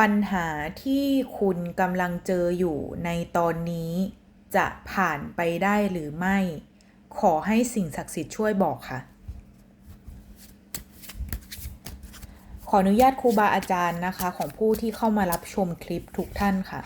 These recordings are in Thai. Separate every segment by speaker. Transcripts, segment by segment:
Speaker 1: ปัญหาที่คุณกำลังเจออยู่ในตอนนี้ จะผ่านไปได้หรือไม่ ขอให้สิ่งศักดิ์สิทธิ์ช่วยบอกค่ะ ขออนุญาตครูบาอาจารย์นะคะ ของผู้ที่เข้ามารับชมคลิปทุกท่านค่ะ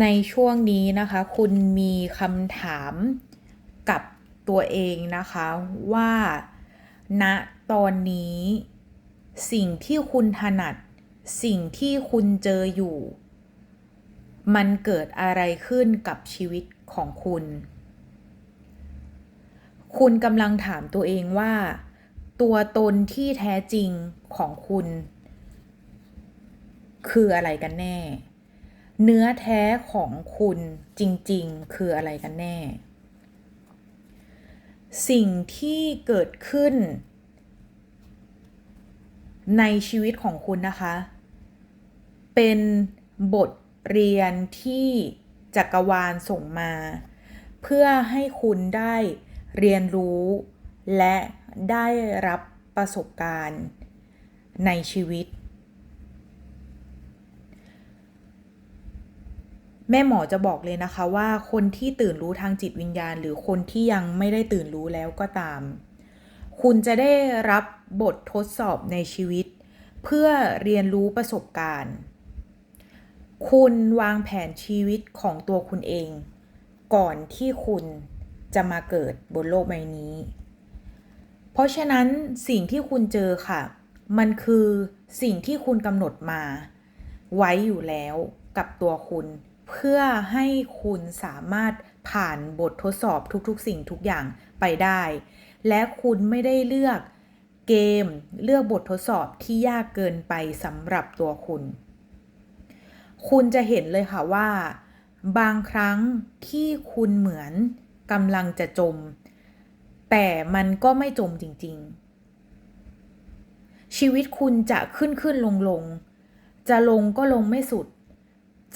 Speaker 1: ในช่วงนี้นะคะ คุณมีคำถามกับตัวเองนะคะว่าณตอนนี้ สิ่งที่คุณถนัด สิ่งที่คุณเจออยู่ มันเกิดอะไรขึ้นกับชีวิตของคุณ คุณกำลังถามตัวเองว่า ตัวตนที่แท้จริงของคุณ คืออะไรกันแน่ เนื้อแท้ของคุณจริงๆ คืออะไรกันแน่ สิ่งที่เกิดขึ้น ในชีวิตของคุณนะคะ เป็นบทเรียนที่จักรวาลส่งมา เพื่อให้คุณได้เรียนรู้ และได้รับประสบการณ์ในชีวิต แม่หมอจะบอกเลยนะคะว่าคนที่ตื่นรู้ทางจิตวิญญาณ หรือคนที่ยังไม่ได้ตื่นรู้แล้วก็ตาม คุณจะได้รับบททดสอบในชีวิต เพื่อเรียนรู้ประสบการณ์ คุณวางแผนชีวิตของตัวคุณเอง ก่อนที่คุณจะมาเกิดบนโลกใบนี้ เพราะฉะนั้นสิ่งที่คุณเจอค่ะ มันคือสิ่งที่คุณกำหนดมา ไว้อยู่แล้วกับตัวคุณ เพื่อให้คุณสามารถผ่านบททดสอบทุกๆ สิ่งทุกอย่างไปได้ และคุณไม่ได้เลือกเกมเลือกบททดสอบที่ยากเกินไปสำหรับตัวคุณ คุณจะเห็นเลยค่ะว่า บางครั้งที่คุณเหมือนกำลังจะจม แต่มันก็ไม่จมจริง ๆ ชีวิตคุณจะขึ้นขึ้นลงลงจะลงก็ลงไม่สุด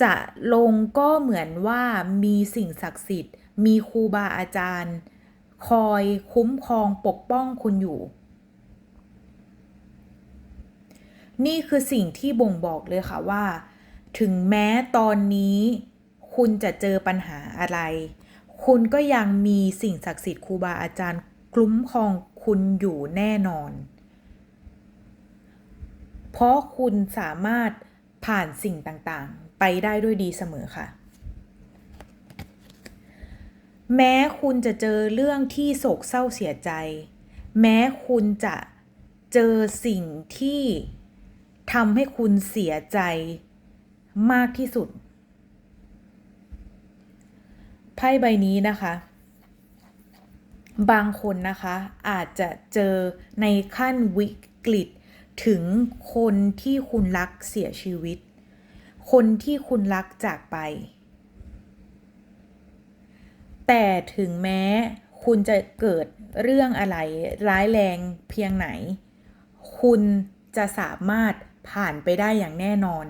Speaker 1: จะลงก็เหมือนว่ามีสิ่งศักดิ์สิทธิ์ มีครูบาอาจารย์ คอยคุ้มครองปกป้องคุณอยู่ นี่คือสิ่งที่บ่งบอกเลยค่ะว่า ถึงแม้ตอนนี้คุณจะเจอปัญหาอะไร คุณก็ยังมีสิ่งศักดิ์สิทธิ์ครูบาอาจารย์คุ้มครองคุณอยู่แน่นอน เพราะคุณสามารถผ่านสิ่งต่างๆ ไปได้ด้วยดีเสมอค่ะ แม้คุณจะเจอเรื่องที่โศกเศร้าเสียใจ แม้คุณจะเจอสิ่งที่ทำให้คุณเสียใจมากที่สุด ไพ่ใบนี้นะคะ บางคนนะคะอาจจะเจอในขั้นวิกฤตถึงคนที่คุณรักเสียชีวิต คนที่คุณรักจากไป แต่ถึงแม้คุณจะเกิดเรื่องอะไรร้ายแรงเพียงไหน คุณจะสามารถผ่านไปได้อย่างแน่นอน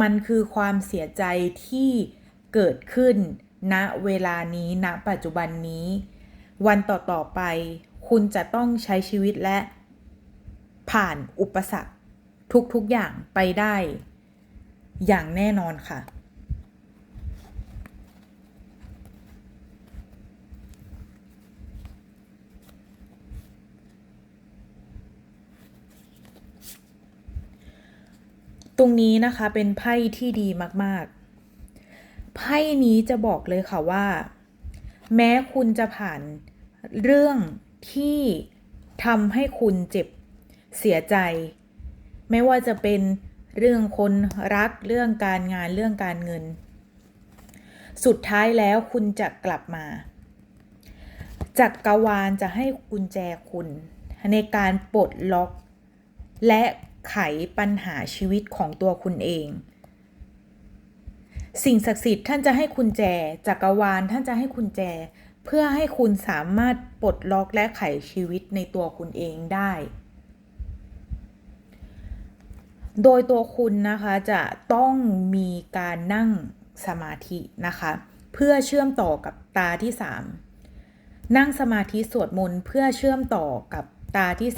Speaker 1: มันคือความเสียใจที่เกิดขึ้นณเวลานี้ณปัจจุบันนี้ วันต่อๆไป คุณจะต้องใช้ชีวิตและผ่านอุปสรรคทุกๆอย่างไปได้ อย่างแน่นอนค่ะ ตรงนี้นะคะเป็นไพ่ที่ดีมากๆ ไพ่นี้จะบอกเลยค่ะว่า แม้คุณจะผ่านเรื่องที่ทำให้คุณเจ็บเสียใจ ไม่ว่าจะเป็น เรื่องคนรักเรื่องการงานเรื่องการเงิน สุดท้ายแล้วคุณจะกลับมาจักรวาลจะให้กุญแจคุณ ในการปลดล็อก และไขปัญหาชีวิตของตัวคุณเอง สิ่งศักดิ์สิทธิ์ท่านจะให้กุญแจจักรวาลท่านจะให้กุญแจ เพื่อให้คุณสามารถปลดล็อกและไขชีวิตในตัวคุณเองได้ โดยตัวคุณนะคะจะต้องมีการนั่งสมาธินะคะ เพื่อเชื่อมต่อกับตาที่ 3 นั่งสมาธิสวดมนต์เพื่อเชื่อมต่อกับตาที่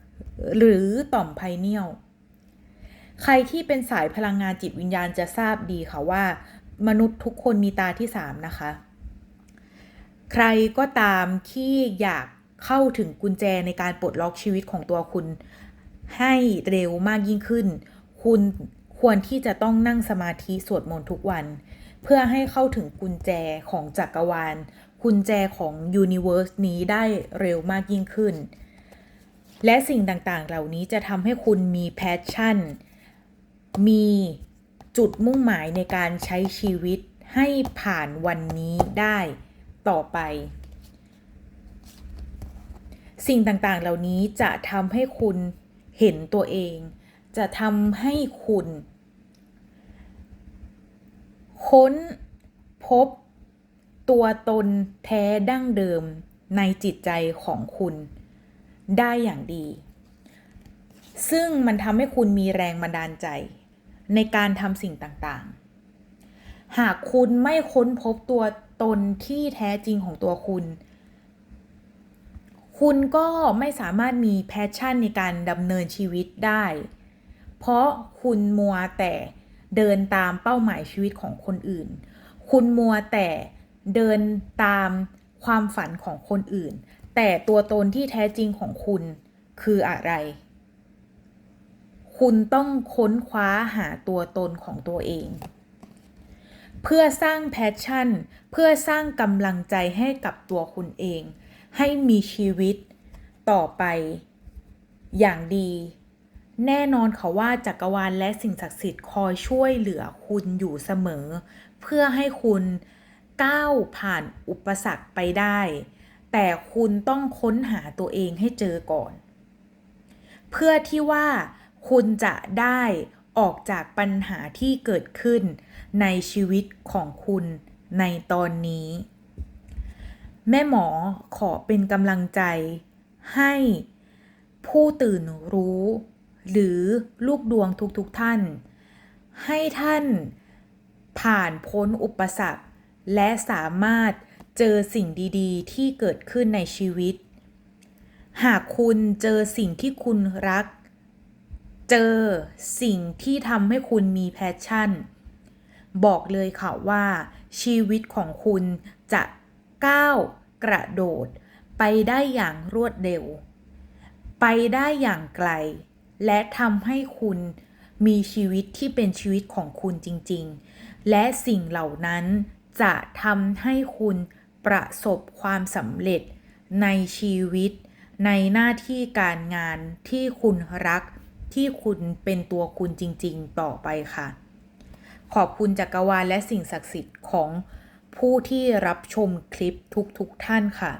Speaker 1: 3 หรือต่อมไพเนียลใครที่เป็นสายพลังงานจิตวิญญาณจะทราบดีค่ะว่า มนุษย์ทุกคนมีตาที่ 3 นะคะ ใครก็ตามที่อยากเข้าถึงกุญแจในการปลดล็อกชีวิตของตัวคุณ ให้เร็วมากยิ่งขึ้น คุณควรที่จะต้องนั่งสมาธิสวดมนต์ทุกวัน เพื่อให้เข้าถึงกุญแจของจักรวาล กุญแจของยูนิเวอร์สนี้ได้เร็วมากยิ่งขึ้น และสิ่งต่างๆ เหล่านี้จะทำให้คุณมีแพชชั่น มีจุดมุ่งหมายในการใช้ชีวิตให้ผ่านวันนี้ได้ต่อไป สิ่งต่างๆ เหล่านี้จะทำให้คุณ เห็นตัวเอง จะทำให้คุณ ค้นพบตัวตนแท้ดั้งเดิมในจิตใจของคุณได้อย่างดี ซึ่งมันทำให้คุณมีแรงบันดาลใจ ในการทำสิ่งต่างๆ หากคุณไม่ค้นพบตัวตนที่แท้จริงของตัวคุณ คุณก็ไม่สามารถมีแพชชั่นในการดำเนินชีวิตได้ เพราะคุณมัวแต่เดินตามเป้าหมายชีวิตของคนอื่น คุณมัวแต่เดินตามความฝันของคนอื่น แต่ตัวตนที่แท้จริงของคุณคืออะไร คุณต้องค้นคว้าหาตัวตนของตัวเอง เพื่อสร้างแพชชั่น เพื่อสร้างกำลังใจให้กับตัวคุณเอง ให้มีชีวิตต่อไปอย่างดี แน่นอนค่ะว่าจักรวาลและสิ่งศักดิ์สิทธิ์คอยช่วยเหลือคุณอยู่เสมอ เพื่อให้คุณก้าวผ่านอุปสรรคไปได้ แต่คุณต้องค้นหาตัวเองให้เจอก่อน เพื่อที่ว่าคุณจะได้ออกจากปัญหาที่เกิดขึ้นในชีวิตของคุณในตอนนี้ แม่หมอขอเป็นกำลังใจ ให้ผู้ตื่นรู้ หรือลูกดวงทุกๆทท่าน ให้ท่านผ่านพ้นอุปสรรค และสามารถเจอสิ่งดีๆ ที่เกิดขึ้นในชีวิต หากคุณเจอสิ่งที่คุณรัก เจอสิ่งที่ทำให้คุณมีแพชชั่น บอกเลยค่ะว่าชีวิตของคุณจะ ก้าวกระโดด ไปได้อย่างรวดเร็ว ไปได้อย่างไกล และทำให้คุณมีชีวิตที่เป็นชีวิตของคุณจริง ๆ และสิ่งเหล่านั้นจะทำให้คุณประสบความสำเร็จในชีวิต ในหน้าที่การงานที่คุณรักที่คุณเป็นตัวคุณจริง ๆ ต่อไปค่ะ ขอบคุณจักรวาลและสิ่งศักดิ์สิทธิ์ของ ผู้ที่รับชมคลิปทุกๆทท่านค่ะ